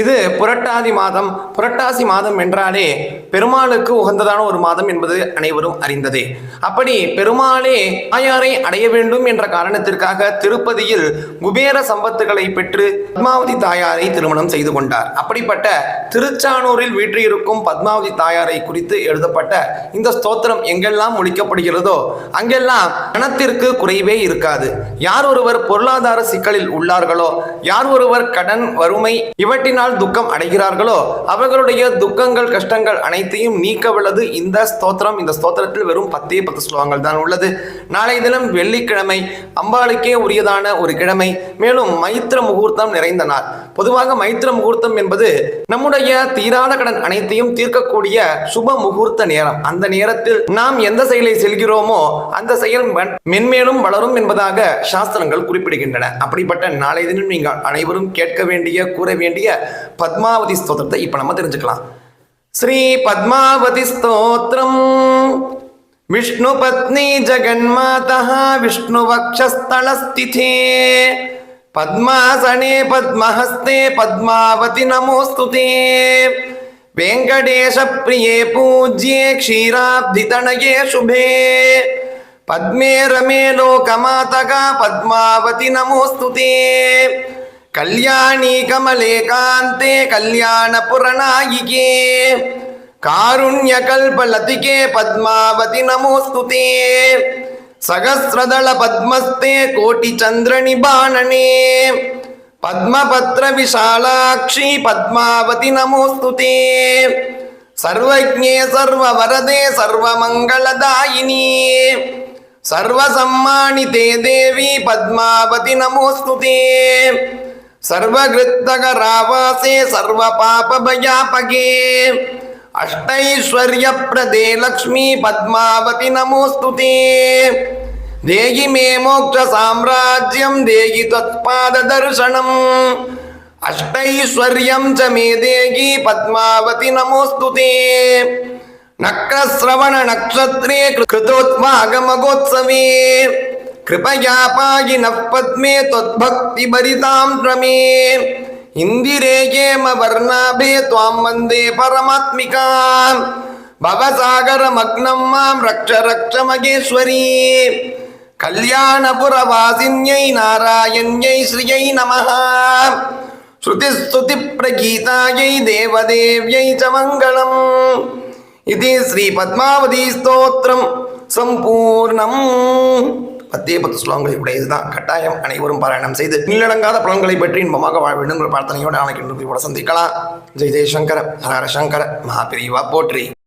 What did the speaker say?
இது புரட்டாதி மாதம். புரட்டாசி மாதம் என்றாலே பெருமாளுக்கு உகந்ததான ஒரு மாதம் என்பது அனைவரும் அறிந்ததே. அப்படி பெருமாளே தாயாரை அடைய வேண்டும் என்ற காரணத்திற்காக திருப்பதியில் குபேர சம்பத்துகளை பெற்று பத்மாவதி தாயாரை திருமணம் செய்து கொண்டார். அப்படிப்பட்ட திருச்சானூரில் வீற்றிருக்கும் பத்மாவதி தாயாரை குறித்து எழுதப்பட்ட இந்த ஸ்தோத்திரம் எங்கெல்லாம் ஒழிக்கப்படுகிறதோ அங்கெல்லாம் பணத்திற்கு குறைவே இருக்காது. யார் ஒருவர் பொருளாதார சிக்கலில் உள்ளார்களோ யார் ஒருவர் கடன் வறுமை இவற்றினால் துக்கம் அடைகிறார்களோ அவர்களுடைய துக்கங்கள் கஷ்டங்கள் அனைத்தையும் நீக்க வல்லது இந்த ஸ்தோத்திரம் இந்த ஸ்தோத்திரத்தில் வெறும் பத்தே பத்து ஸ்லோகங்கள் தான் உள்ளது. நாளை தினம் வெள்ளிக்கிழமை அம்பாளுக்கே உரியதான ஒரு கிழமை மேலும் மைத்திர முகூர்த்தம் நிறைந்த நாள். பொதுவாக மைத்திர முகூர்த்தம் என்பது நம்முடைய தீராத கடன் அனைத்தையும் தீர்க்கக்கூடிய சுப முகூர்த்த நேரம். அந்த நேரத்தில் நாம் எந்த செயலை செல்கிறோமோ அந்த செயல் மென்- மென்மேலும் வளரும் என்பதாக சாஸ்திரங்கள் குறிப்பிடுகின்றன. அப்படிப்பட்ட நாளை தினம் நீங்கள் அனைவரும் கேட்க வேண்டிய கூற வேண்டிய பத்மாவதி ஸ்தோத்திரத்தை இப்ப நம்ம தெரிஞ்சுக்கலாம். ஸ்ரீ பத்மாவதி ஸ்தோத்திரம். விஷ்ணு பத்னி ஜெகன்மாதா விஷ்ணு வக்ஷஸ்தலஸ்திதே. பத்மாசனே பத்மஹஸ்தே பத்மாவதி நமோஸ்துதே வெங்கடேஷ பிரியே பூஜ்யே க்ஷீராப்திதனயே சுபே. பத்மே ரமே லோகமாதகா பத்மாவதி நமோஸ்துதே கல்யாணி கமலே காந்தே கல்யாண புறநாயிகே. காருண்ய கல்பலதிகே பத்மாவதி நமோஸ்துதே. சகசிரதள பத்மஸ்தே கோட்டி சந்திர நிபானனே பத்மபத்ர விஷாலாட்சி பத்மாவதி நமோஸ்துதே. சர்வஜே சர்வ வரதே சர்வசம்மானிதே தேவி பத்மாவதி நமோஸ்துதே. सर्वगृत्तकरावासे सर्वपापभयापगे अष्टैश्वर्यप्रदे लक्ष्मी पद्मावति नमोऽस्तु ते देहि मे मोक्षसाम्राज्यं देहि त्वत्पाददर्शनम् अष्टैश्वर्यं च मे देहि पद्मावति नमोऽस्तु ते नक्रश्रवणनक्षत्रे कृतोत्मागमगोत्सवे कृपयापायिनः पद्मे त्वद्भक्तिभरितां रमे इन्दिरेयेम वर्णाभे त्वां वन्दे परमात्मिका भवसागरमग्नं मां रक्ष रक्ष महेश्वरी कल्याणपुरवासिन्यै नारायण्यै श्रियै नमः श्रुतिस्तुतिप्रगीतायै देवदेव्यै च मङ्गलम् इति श्रीपद्मावतीस्तोत्रं सम्पूर्णम् பத்தே பத்து ஸ்லோகங்களை உடையதுதான். கட்டாயம் அனைவரும் பாராயணம் செய்து நிலடங்காத பலன்களை பற்றி இன்பமாக வாழ வேண்டும் என்ற பிரார்த்தனையோடு நாளைக்கு இன்று சந்திக்கலாம். ஜெய் ஜெய்சங்கர ஹரஹர சங்கர மகாபிரிவா போற்றி.